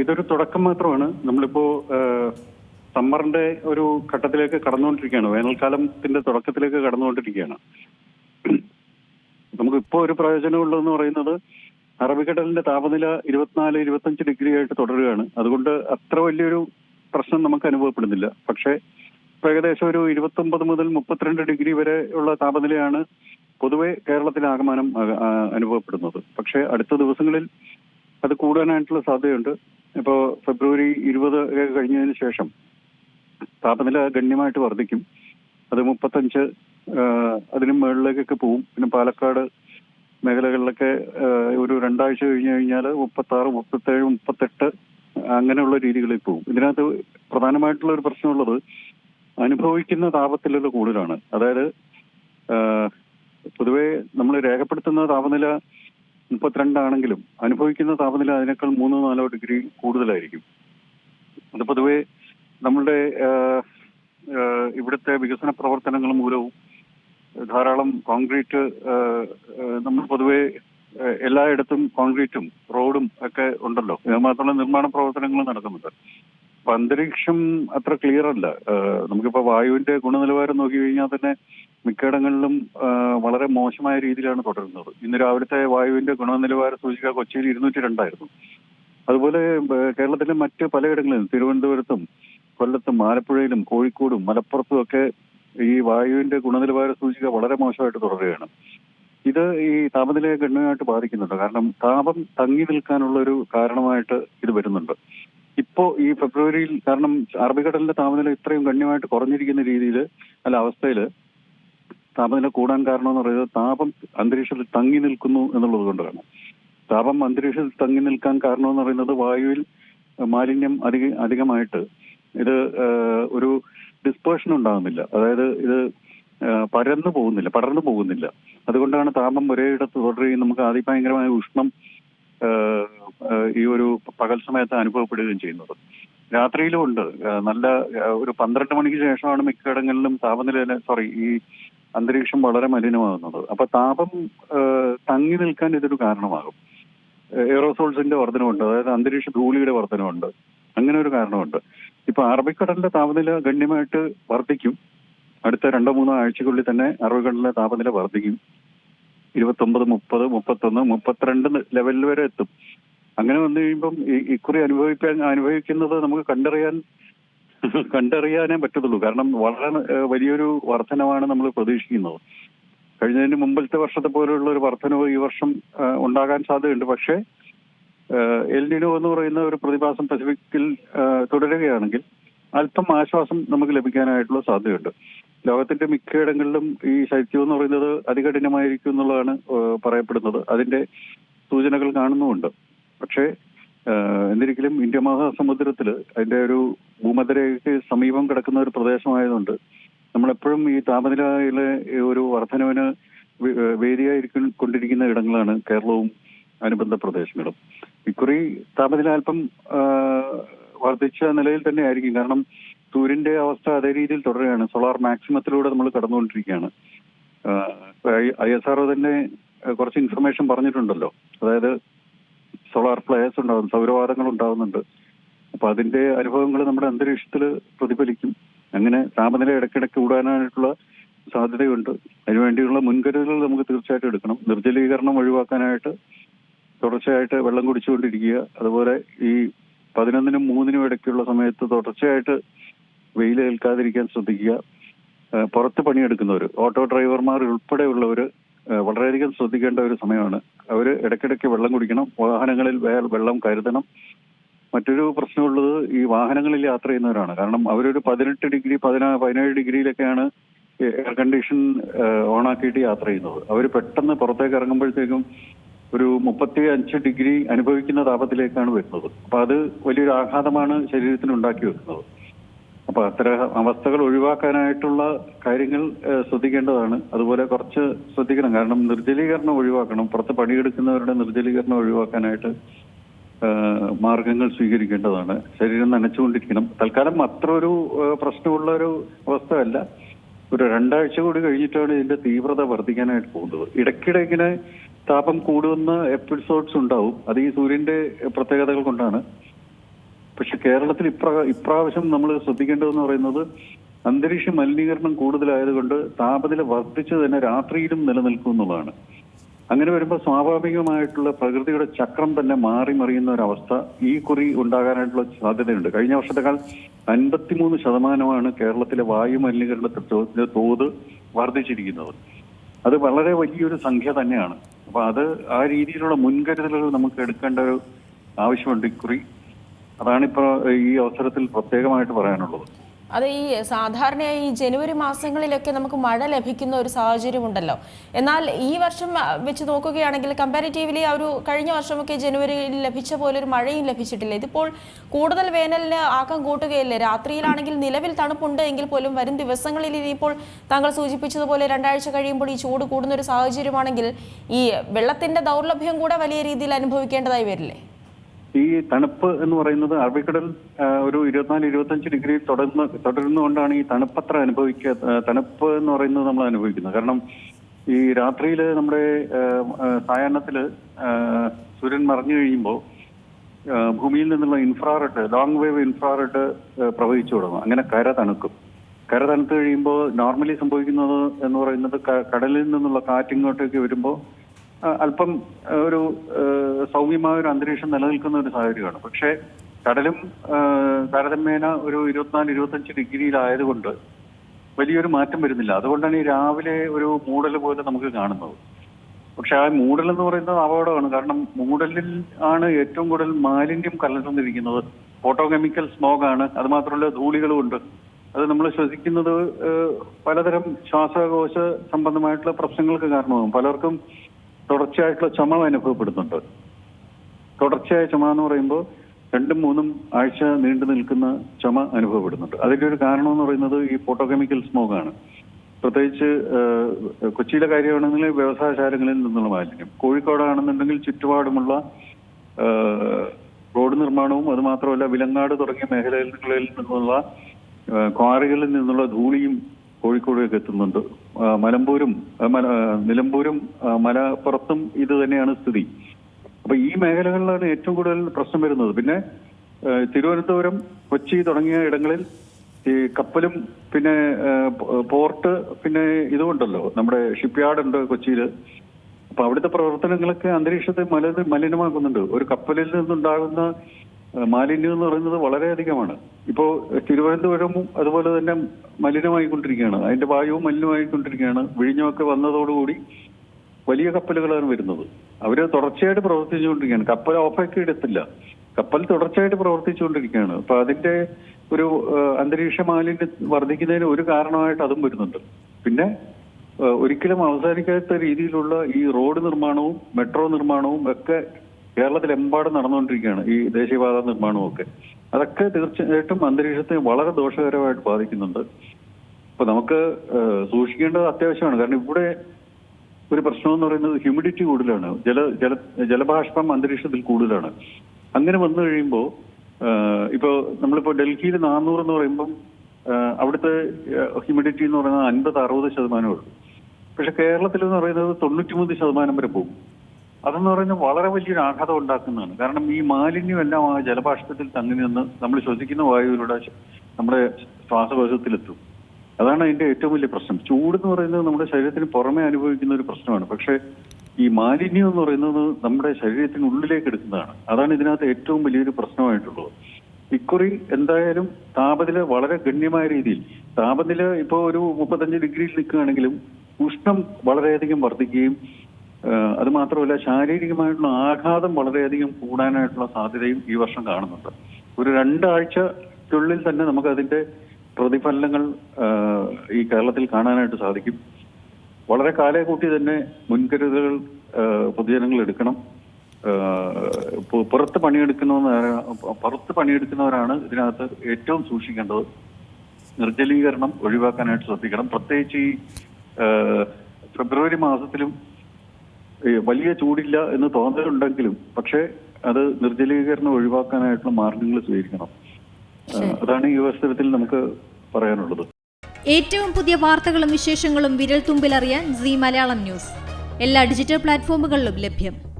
ഇതൊരു തുടക്കം മാത്രമാണ്. നമ്മളിപ്പോ സമ്മറിന്റെ ഒരു ഘട്ടത്തിലേക്ക് കടന്നുകൊണ്ടിരിക്കുകയാണ്. വേനൽക്കാലത്തിന്റെ തുടക്കത്തിലേക്ക് കടന്നുകൊണ്ടിരിക്കുകയാണ്. നമുക്ക് ഇപ്പോൾ ഒരു പ്രയോജനമുള്ളതെന്ന് പറയുന്നത് അറബിക്കടലിന്റെ താപനില ഇരുപത്തിനാല് ഇരുപത്തഞ്ച് ഡിഗ്രി ആയിട്ട് തുടരുകയാണ്. അതുകൊണ്ട് അത്ര വലിയൊരു പ്രശ്നം നമുക്ക് അനുഭവപ്പെടുന്നില്ല. പക്ഷേ ഇപ്പൊ ഏകദേശം ഒരു ഇരുപത്തൊമ്പത് മുതൽ മുപ്പത്തിരണ്ട് ഡിഗ്രി വരെ ഉള്ള താപനിലയാണ് പൊതുവെ കേരളത്തിലെ ആകമാനം അനുഭവപ്പെടുന്നത്. പക്ഷേ അടുത്ത ദിവസങ്ങളിൽ അത് കൂടാനായിട്ടുള്ള സാധ്യതയുണ്ട്. ഇപ്പോൾ ഫെബ്രുവരി ഇരുപത് കഴിഞ്ഞതിന് ശേഷം താപനില ഗണ്യമായിട്ട് വർദ്ധിക്കും. അത് മുപ്പത്തഞ്ച് അതിനും മുകളിലേക്കൊക്കെ പോവും. പിന്നെ പാലക്കാട് മേഖലകളിലൊക്കെ ഒരു രണ്ടാഴ്ച കഴിഞ്ഞ് കഴിഞ്ഞാൽ മുപ്പത്തി ആറ് മുപ്പത്തേഴ് മുപ്പത്തെട്ട് അങ്ങനെയുള്ള രീതികളിൽ പോകും ഇതിനകത്ത് പ്രധാനമായിട്ടുള്ള ഒരു പ്രശ്നമുള്ളത് അനുഭവിക്കുന്ന താപത്തിലുള്ള കൂടുതലാണ്. അതായത് പൊതുവെ നമ്മൾ രേഖപ്പെടുത്തുന്ന താപനില മുപ്പത്തിരണ്ടാണെങ്കിലും അനുഭവിക്കുന്ന താപനില അതിനേക്കാൾ മൂന്നോ നാലോ ഡിഗ്രി കൂടുതലായിരിക്കും. അത് പൊതുവെ നമ്മളുടെ ഇവിടുത്തെ വികസന പ്രവർത്തനങ്ങൾ മൂലവും ധാരാളം കോൺക്രീറ്റ് നമ്മൾ പൊതുവെ എല്ലായിടത്തും കോൺക്രീറ്റും റോഡും ഒക്കെ ഉണ്ടല്ലോ. മാത്രമല്ല നിർമ്മാണ പ്രവർത്തനങ്ങളും നടക്കുന്നുണ്ട്. അന്തരീക്ഷം അത്ര ക്ലിയർ അല്ല. നമുക്കിപ്പോ വായുവിന്റെ ഗുണനിലവാരം നോക്കി കഴിഞ്ഞാൽ തന്നെ മിക്കയിടങ്ങളിലും വളരെ മോശമായ രീതിയിലാണ് തുടരുന്നത്. ഇന്ന് രാവിലത്തെ വായുവിന്റെ ഗുണനിലവാര സൂചിക കൊച്ചിയിൽ ഇരുന്നൂറ്റി രണ്ടായിരുന്നു അതുപോലെ കേരളത്തിലെ മറ്റ് പലയിടങ്ങളിലും തിരുവനന്തപുരത്തും കൊല്ലത്തും ആലപ്പുഴയിലും കോഴിക്കോടും മലപ്പുറത്തും ഒക്കെ ഈ വായുവിന്റെ ഗുണനിലവാര സൂചിക വളരെ മോശമായിട്ട് തുടരുകയാണ്. ഇത് ഈ താപനിലയെ ഗണ്യമായിട്ട് ബാധിക്കുന്നുണ്ട്. കാരണം താപം തങ്ങി നിൽക്കാനുള്ള ഒരു കാരണമായിട്ട് ഇത് വരുന്നുണ്ട്. ഇപ്പോ ഈ ഫെബ്രുവരിയിൽ കാരണം അറബിക്കടലിന്റെ താപനില ഇത്രയും ഗണ്യമായിട്ട് കുറഞ്ഞിരിക്കുന്ന രീതിയിൽ അല്ല അവസ്ഥയിൽ താപനില കൂടാൻ കാരണം എന്ന് പറയുന്നത് താപം അന്തരീക്ഷത്തിൽ തങ്ങി നിൽക്കുന്നു എന്നുള്ളത് കൊണ്ടാണ്. താപം അന്തരീക്ഷത്തിൽ തങ്ങി നിൽക്കാൻ കാരണം എന്ന് പറയുന്നത് വായുവിൽ മാലിന്യം അധിക അധികമായിട്ട് ഇത് ഒരു ഡിസ്പേഷൻ ഉണ്ടാകുന്നില്ല അതായത് ഇത് പരന്നു പോകുന്നില്ല പടർന്നു പോകുന്നില്ല. അതുകൊണ്ടാണ് താപം ഒരേയിടത്ത് തുടരുകയും നമുക്ക് അതിഭയങ്കരമായ ഉഷ്ണം ഈ ഒരു പകൽ സമയത്ത് അനുഭവപ്പെടുകയും ചെയ്യുന്നത്. രാത്രിയിലും ഉണ്ട്. നല്ല ഒരു പന്ത്രണ്ട് മണിക്ക് ശേഷമാണ് മിക്കയിടങ്ങളിലും താപനില സോറി ഈ അന്തരീക്ഷം വളരെ മലിനമാകുന്നത്. അപ്പൊ താപം തങ്ങി നിൽക്കാൻ ഇതൊരു കാരണമാകും. എയറോസോൾസിന്റെ വർധനമുണ്ട് അതായത് അന്തരീക്ഷ ധൂളിയുടെ വർധനമുണ്ട് അങ്ങനെ ഒരു കാരണമുണ്ട്. ഇപ്പൊ അറബിക്കടലിന്റെ താപനില ഗണ്യമായിട്ട് വർദ്ധിക്കും അടുത്ത രണ്ടോ മൂന്നോ ആഴ്ചകളിൽ തന്നെ അറബിക്കടലിലെ താപനില വർദ്ധിക്കും ഇരുപത്തൊമ്പത് മുപ്പത് മുപ്പത്തൊന്ന് മുപ്പത്തിരണ്ട് ലെവലിൽ വരെ എത്തും. അങ്ങനെ വന്നു കഴിയുമ്പം ഇക്കുറി അനുഭവിക്കാൻ അനുഭവിക്കുന്നത് നമുക്ക് കണ്ടറിയാൻ കണ്ടറിയാനേ പറ്റത്തുള്ളൂ. കാരണം വളരെ വലിയൊരു വർധനമാണ് നമ്മൾ പ്രതീക്ഷിക്കുന്നത്. കഴിഞ്ഞതിന് മുമ്പത്തെ വർഷത്തെ പോലെയുള്ള ഒരു വർധനവ് ഈ വർഷം ഉണ്ടാകാൻ സാധ്യതയുണ്ട്. പക്ഷേ എൽഡിനോ എന്ന് പറയുന്ന ഒരു പ്രതിഭാസം പസഫിക്കിൽ തുടരുകയാണെങ്കിൽ അല്പം ആശ്വാസം നമുക്ക് ലഭിക്കാനായിട്ടുള്ള സാധ്യതയുണ്ട്. ലോകത്തിന്റെ മിക്കയിടങ്ങളിലും ഈ ശൈത്യം എന്ന് പറയുന്നത് അതികഠിനമായിരിക്കും എന്നുള്ളതാണ് പറയപ്പെടുന്നത്. അതിന്റെ സൂചനകൾ കാണുന്നുമുണ്ട്. പക്ഷേ എന്നിരിക്കലും ഇന്ത്യ മഹാസമുദ്രത്തിൽ അതിന്റെ ഒരു ഭൂമധ്യരേഖയ്ക്ക് സമീപം കിടക്കുന്ന ഒരു പ്രദേശമായതുകൊണ്ട് നമ്മളെപ്പോഴും ഈ താപനിലയിലെ ഒരു വർധനവിന് വേദിയായിരിക്കും കൊണ്ടിരിക്കുന്ന ഇടങ്ങളാണ് കേരളവും അനുബന്ധ പ്രദേശങ്ങളും. ഇക്കുറി താപനില അല്പം വർദ്ധിച്ച നിലയിൽ തന്നെ ആയിരിക്കും കാരണം സൂര്യന്റെ അവസ്ഥ അതേ രീതിയിൽ തുടരുകയാണ്. സോളാർ മാക്സിമത്തിലൂടെ നമ്മൾ കടന്നുകൊണ്ടിരിക്കുകയാണ്. ഐ എസ് ആർ തന്നെ കുറച്ച് ഇൻഫർമേഷൻ പറഞ്ഞിട്ടുണ്ടല്ലോ. അതായത് സോളാർ ഫ്ലയേഴ്സ് ഉണ്ടാകും സൗരവാദങ്ങൾ ഉണ്ടാകുന്നുണ്ട് അപ്പൊ അതിന്റെ അനുഭവങ്ങൾ നമ്മുടെ അന്തരീക്ഷത്തിൽ പ്രതിഫലിക്കും. അങ്ങനെ താപനില ഇടയ്ക്കിടയ്ക്ക് കൂടാനായിട്ടുള്ള സാധ്യതയുണ്ട്. അതിനുവേണ്ടിയുള്ള മുൻകരുതലുകൾ നമുക്ക് തീർച്ചയായിട്ടും എടുക്കണം. നിർജലീകരണം ഒഴിവാക്കാനായിട്ട് തുടർച്ചയായിട്ട് വെള്ളം കുടിച്ചുകൊണ്ടിരിക്കുക. അതുപോലെ ഈ പതിനൊന്നിനും മൂന്നിനും ഇടയ്ക്കുള്ള സമയത്ത് തുടർച്ചയായിട്ട് വെയിൽ ഏൽക്കാതിരിക്കാൻ ശ്രദ്ധിക്കുക. പുറത്ത് പണിയെടുക്കുന്നവർ ഓട്ടോ ഡ്രൈവർമാർ ഉൾപ്പെടെയുള്ളവർ വളരെയധികം ശ്രദ്ധിക്കേണ്ട ഒരു സമയമാണ്. അവർ ഇടയ്ക്കിടയ്ക്ക് വെള്ളം കുടിക്കണം വാഹനങ്ങളിൽ വെള്ളം കരുതണം. മറ്റൊരു പ്രശ്നമുള്ളത് ഈ വാഹനങ്ങളിൽ യാത്ര ചെയ്യുന്നവരാണ്. കാരണം അവരൊരു പതിനെട്ട് ഡിഗ്രി പതിനാ പതിനേഴ് ഡിഗ്രിയിലൊക്കെയാണ് എയർ കണ്ടീഷൻ ഓണാക്കിയിട്ട് യാത്ര ചെയ്യുന്നത്. അവർ പെട്ടെന്ന് പുറത്തേക്ക് ഇറങ്ങുമ്പോഴത്തേക്കും ഒരു മുപ്പത്തി അഞ്ച് ഡിഗ്രി അനുഭവിക്കുന്ന താപത്തിലേക്കാണ് വരുന്നത്. അപ്പൊ അത് വലിയൊരു ആഘാതമാണ് ശരീരത്തിന് ഉണ്ടാക്കി വെക്കുന്നത്. അപ്പൊ അത്തരം അവസ്ഥകൾ ഒഴിവാക്കാനായിട്ടുള്ള കാര്യങ്ങൾ ശ്രദ്ധിക്കേണ്ടതാണ്. അതുപോലെ കുറച്ച് ശ്രദ്ധിക്കണം. കാരണം നിർജലീകരണം ഒഴിവാക്കണം. പുറത്ത് പണിയെടുക്കുന്നവരുടെ നിർജലീകരണം ഒഴിവാക്കാനായിട്ട് മാർഗങ്ങൾ സ്വീകരിക്കേണ്ടതാണ്. ശരീരം നനച്ചുകൊണ്ടിരിക്കണം. തൽക്കാലം അത്ര ഒരു പ്രശ്നമുള്ള ഒരു അവസ്ഥയല്ല. ഒരു രണ്ടാഴ്ച കൂടി കഴിഞ്ഞിട്ടാണ് ഇതിന്റെ തീവ്രത വർദ്ധിക്കാനായിട്ട് പോകുന്നത്. ഇടയ്ക്കിടെ ഇങ്ങനെ താപം കൂടുന്ന എപ്പിസോഡ്സ് ഉണ്ടാവും. അത് ഈ സൂര്യന്റെ പ്രത്യേകതകൾ കൊണ്ടാണ്. പക്ഷെ കേരളത്തിൽ ഇപ്രാ ഇപ്രാവശ്യം നമ്മൾ ശ്രദ്ധിക്കേണ്ടതെന്ന് പറയുന്നത് അന്തരീക്ഷ മലിനീകരണം കൂടുതലായതുകൊണ്ട് താപനില വർദ്ധിച്ചു തന്നെ രാത്രിയിലും നിലനിൽക്കും എന്നുള്ളതാണ്. അങ്ങനെ വരുമ്പോൾ സ്വാഭാവികമായിട്ടുള്ള പ്രകൃതിയുടെ ചക്രം തന്നെ മാറി മറിയുന്ന ഒരവസ്ഥ ഈ കുറി ഉണ്ടാകാനായിട്ടുള്ള സാധ്യതയുണ്ട്. കഴിഞ്ഞ വർഷത്തെക്കാൾ അൻപത്തിമൂന്ന് ശതമാനമാണ് കേരളത്തിലെ വായു മലിനീകരണത്തിന്റെ തോത് വർദ്ധിച്ചിരിക്കുന്നത്. അത് വളരെ വലിയൊരു സംഖ്യ തന്നെയാണ്. അപ്പൊ അത് ആ രീതിയിലുള്ള മുൻകരുതലുകൾ നമുക്ക് എടുക്കേണ്ട ഒരു ആവശ്യമുണ്ട് ഇക്കുറി അതാണിപ്പോ ഈ അവസരത്തിൽ പ്രത്യേകമായിട്ട് പറയാനുള്ളത്. അത് ഈ സാധാരണയായി ഈ ജനുവരി മാസങ്ങളിലൊക്കെ നമുക്ക് മഴ ലഭിക്കുന്ന ഒരു സാഹചര്യം ഉണ്ടല്ലോ എന്നാൽ ഈ വർഷം വെച്ച് നോക്കുകയാണെങ്കിൽ കമ്പാരിറ്റീവ്ലി ആ ഒരു കഴിഞ്ഞ വർഷമൊക്കെ ജനുവരിയിൽ ലഭിച്ച പോലെ ഒരു മഴയും ലഭിച്ചിട്ടില്ല. ഇതിപ്പോൾ കൂടുതൽ വേനലിന് ആക്കം കൂട്ടുകയല്ലേ? രാത്രിയിലാണെങ്കിൽ നിലവിൽ തണുപ്പുണ്ട് എങ്കിൽ പോലും വരും ദിവസങ്ങളിൽ ഇതിപ്പോൾ താങ്കൾ സൂചിപ്പിച്ചതുപോലെ രണ്ടാഴ്ച കഴിയുമ്പോൾ ഈ ചൂട് കൂടുന്ന ഒരു സാഹചര്യമാണെങ്കിൽ ഈ വെള്ളത്തിന്റെ ദൗർലഭ്യം കൂടെ വലിയ രീതിയിൽ അനുഭവിക്കേണ്ടതായി വരില്ലേ? ഈ തണുപ്പ് എന്ന് പറയുന്നത് അറബിക്കടൽ ഒരു ഇരുപത്തിനാല് ഇരുപത്തഞ്ച് ഡിഗ്രി തുടർന്ന് തുടരുന്നുകൊണ്ടാണ് ഈ തണുപ്പത്ര അനുഭവിക്കുക തണുപ്പ് എന്ന് പറയുന്നത് നമ്മൾ അനുഭവിക്കുന്നത്. കാരണം ഈ രാത്രിയിൽ നമ്മുടെ സായാഹ്നത്തിൽ സൂര്യൻ മറഞ്ഞു കഴിയുമ്പോൾ ഭൂമിയിൽ നിന്നുള്ള ഇൻഫ്രാറെഡ് ലോങ് വേവ് ഇൻഫ്രാറെഡ് പ്രവഹിച്ചു തുടങ്ങും. അങ്ങനെ കര തണുക്കും. കര തണുത്ത് കഴിയുമ്പോൾ നോർമലി സംഭവിക്കുന്നത് എന്ന് പറയുന്നത് കടലിൽ നിന്നുള്ള കാറ്റിങ്ങോട്ടേക്ക് വരുമ്പോൾ അല്പം ഒരു സൗമ്യമായ ഒരു അന്തരീക്ഷം നിലനിൽക്കുന്ന ഒരു സാഹചര്യമാണ്. പക്ഷേ കടലും താരതമ്യേന ഒരു ഇരുപത്തിനാല് ഇരുപത്തഞ്ച് ഡിഗ്രിയിലായതുകൊണ്ട് വലിയൊരു മാറ്റം വരുന്നില്ല. അതുകൊണ്ടാണ് ഈ രാവിലെ ഒരു മൂടൽ പോലെ നമുക്ക് കാണുന്നത്. പക്ഷെ ആ മൂടൽ എന്ന് പറയുന്നത് അപകടമാണ്. കാരണം മൂടലിൽ ആണ് ഏറ്റവും കൂടുതൽ മാലിന്യം കലർന്നിരിക്കുന്നത്. ഫോട്ടോ കെമിക്കൽ സ്മോഗ് ആണ്. അത് മാത്രമല്ല ധൂളികളും ഉണ്ട്. അത് നമ്മൾ ശ്വസിക്കുന്നത് പലതരം ശ്വാസകോശ സംബന്ധമായിട്ടുള്ള പ്രശ്നങ്ങൾക്ക് കാരണമാകും. പലർക്കും തുടർച്ചയായിട്ടുള്ള ചുമ അനുഭവപ്പെടുന്നുണ്ട്. തുടർച്ചയായ ചുമ എന്ന് പറയുമ്പോൾ രണ്ടും മൂന്നും ആഴ്ച നീണ്ടു നിൽക്കുന്ന ചുമ അനുഭവപ്പെടുന്നുണ്ട്. അതിന്റെ ഒരു കാരണം എന്ന് പറയുന്നത് ഈ ഫോട്ടോകെമിക്കൽ സ്മോഗാണ് പ്രത്യേകിച്ച് കൊച്ചിയിലെ കാര്യമാണെങ്കിൽ വ്യവസായശാലകളിൽ നിന്നുള്ള മാലിന്യം. കോഴിക്കോടാണെന്നുണ്ടെങ്കിൽ ചുറ്റുപാടുമുള്ള റോഡ് നിർമ്മാണവും അതുമാത്രമല്ല വിലങ്ങാട് തുടങ്ങിയ മേഖലകളിൽ നിന്നുള്ള ക്വാറികളിൽ നിന്നുള്ള ധൂളിയും കോഴിക്കോടേക്ക് എത്തുന്നുണ്ട്. മലമ്പൂരും നിലമ്പൂരും മലപ്പുറത്തും ഇത് തന്നെയാണ് സ്ഥിതി. അപ്പൊ ഈ മേഖലകളിലാണ് ഏറ്റവും കൂടുതൽ പ്രശ്നം വരുന്നത്. പിന്നെ തിരുവനന്തപുരം കൊച്ചി തുടങ്ങിയ ഇടങ്ങളിൽ ഈ കപ്പലും പിന്നെ പോർട്ട് പിന്നെ ഇതുമുണ്ടല്ലോ. നമ്മുടെ ഷിപ്പ്യാർഡ് ഉണ്ട് കൊച്ചിയിൽ അപ്പൊ അവിടുത്തെ പ്രവർത്തനങ്ങളൊക്കെ അന്തരീക്ഷത്തെ മല മലിനമാക്കുന്നുണ്ട്. ഒരു കപ്പലിൽ നിന്നുണ്ടാകുന്ന മാലിന്യം എന്ന് പറയുന്നത് വളരെയധികമാണ് ഇപ്പോൾ തിരുവനന്തപുരം അതുപോലെ തന്നെ മലിനമായിക്കൊണ്ടിരിക്കുകയാണ്. അതിന്റെ വായുവും മലിനമായിക്കൊണ്ടിരിക്കുകയാണ്. വിഴിഞ്ഞമൊക്കെ വന്നതോടുകൂടി വലിയ കപ്പലുകളാണ് വരുന്നത്. അവർ തുടർച്ചയായിട്ട് പ്രവർത്തിച്ചുകൊണ്ടിരിക്കുകയാണ്. കപ്പൽ ഓഫാക്കി എടുത്തില്ല. കപ്പൽ തുടർച്ചയായിട്ട് പ്രവർത്തിച്ചുകൊണ്ടിരിക്കുകയാണ്. അപ്പൊ അതിന്റെ ഒരു അന്തരീക്ഷ മാലിന്യം വർദ്ധിക്കുന്നതിന് ഒരു കാരണമായിട്ട് അതും വരുന്നുണ്ട്. പിന്നെ ഒരിക്കലും അവസാനിക്കാത്ത രീതിയിലുള്ള ഈ റോഡ് നിർമ്മാണവും മെട്രോ നിർമ്മാണവും ഒക്കെ കേരളത്തിലെമ്പാടും നടന്നുകൊണ്ടിരിക്കുകയാണ് ഈ ദേശീയപാത നിർമ്മാണവും ഒക്കെ അതൊക്കെ തീർച്ചയായിട്ടും അന്തരീക്ഷത്തെ വളരെ ദോഷകരമായിട്ട് ബാധിക്കുന്നുണ്ട്. അപ്പൊ നമുക്ക് സൂക്ഷിക്കേണ്ടത് അത്യാവശ്യമാണ്. കാരണം ഇവിടെ ഒരു പ്രശ്നം എന്ന് പറയുന്നത് ഹ്യൂമിഡിറ്റി കൂടുതലാണ്. ജല ജല ജലബാഷ്പം അന്തരീക്ഷത്തിൽ കൂടുതലാണ്. അങ്ങനെ വന്നു കഴിയുമ്പോൾ ഇപ്പോ നമ്മളിപ്പോ ഡൽഹിയിൽ നാനൂറ് എന്ന് പറയുമ്പം അവിടുത്തെ ഹ്യൂമിഡിറ്റി എന്ന് പറയുന്നത് അൻപത് അറുപത് ശതമാനമേ ഉള്ളൂ. പക്ഷെ കേരളത്തിൽ എന്ന് പറയുന്നത് തൊണ്ണൂറ്റിമൂന്ന് ശതമാനം വരെ പോകും. അതെന്ന് പറയുന്നത് വളരെ വലിയൊരു ആഘാതം ഉണ്ടാക്കുന്നതാണ്. കാരണം ഈ മാലിന്യം എല്ലാം ആ ജലബാഷ്പത്തിൽ തങ്ങി നിന്ന് നമ്മൾ ശ്വസിക്കുന്ന വായുവിലൂടെ നമ്മുടെ ശ്വാസകോശത്തിലെത്തും. അതാണ് അതിന്റെ ഏറ്റവും വലിയ പ്രശ്നം. ചൂട് എന്ന് പറയുന്നത് നമ്മുടെ ശരീരത്തിന് പുറമെ അനുഭവിക്കുന്ന ഒരു പ്രശ്നമാണ്. പക്ഷേ ഈ മാലിന്യം എന്ന് പറയുന്നത് നമ്മുടെ ശരീരത്തിനുള്ളിലേക്ക് എടുക്കുന്നതാണ്. അതാണ് ഇതിനകത്ത് ഏറ്റവും വലിയൊരു പ്രശ്നമായിട്ടുള്ളത്. ഇക്കുറി എന്തായാലും താപനില വളരെ ഗണ്യമായ രീതിയിൽ താപനില ഇപ്പോൾ ഒരു മുപ്പത്തഞ്ച് ഡിഗ്രിയിൽ നിൽക്കുകയാണെങ്കിലും ഉഷ്ണം വളരെയധികം വർദ്ധിക്കുകയും അത് മാത്രമല്ല ശാരീരികമായിട്ടുള്ള ആഘാതം വളരെയധികം കൂടാനായിട്ടുള്ള സാധ്യതയും ഈ വർഷം കാണുന്നുണ്ട്. ഒരു രണ്ടാഴ്ചക്കുള്ളിൽ തന്നെ നമുക്ക് അതിന്റെ പ്രതിഫലനങ്ങൾ ഈ കേരളത്തിൽ കാണാനായിട്ട് സാധിക്കും. വളരെ കാലേ കൂട്ടി തന്നെ മുൻകരുതലുകൾ പൊതുജനങ്ങൾ എടുക്കണം. പുറത്ത് പണിയെടുക്കുന്നവരാണ് പുറത്ത് പണിയെടുക്കുന്നവരാണ് ഇതിനകത്ത് ഏറ്റവും സൂക്ഷിക്കേണ്ടത്. നിർജലീകരണം ഒഴിവാക്കാനായിട്ട് ശ്രദ്ധിക്കണം. പ്രത്യേകിച്ച് ഈ ഫെബ്രുവരി മാസത്തിലും വലിയ ചൂടില്ല എന്ന് തോന്നലുണ്ടെങ്കിലും പക്ഷേ അത് നിർജലീകരണം ഒഴിവാക്കാനായിട്ടുള്ള മാർഗങ്ങൾ സ്വീകരിക്കണം. അതാണ് ഈ അവസരത്തിൽ നമുക്ക് പറയാനുള്ളത്. ഏറ്റവും പുതിയ വാർത്തകളും വിശേഷങ്ങളും വിരൽ തുമ്പിലറിയാൻ സി മലയാളം ന്യൂസ്. എല്ലാ ഡിജിറ്റൽ പ്ലാറ്റ്ഫോമുകളിലും ലഭ്യം.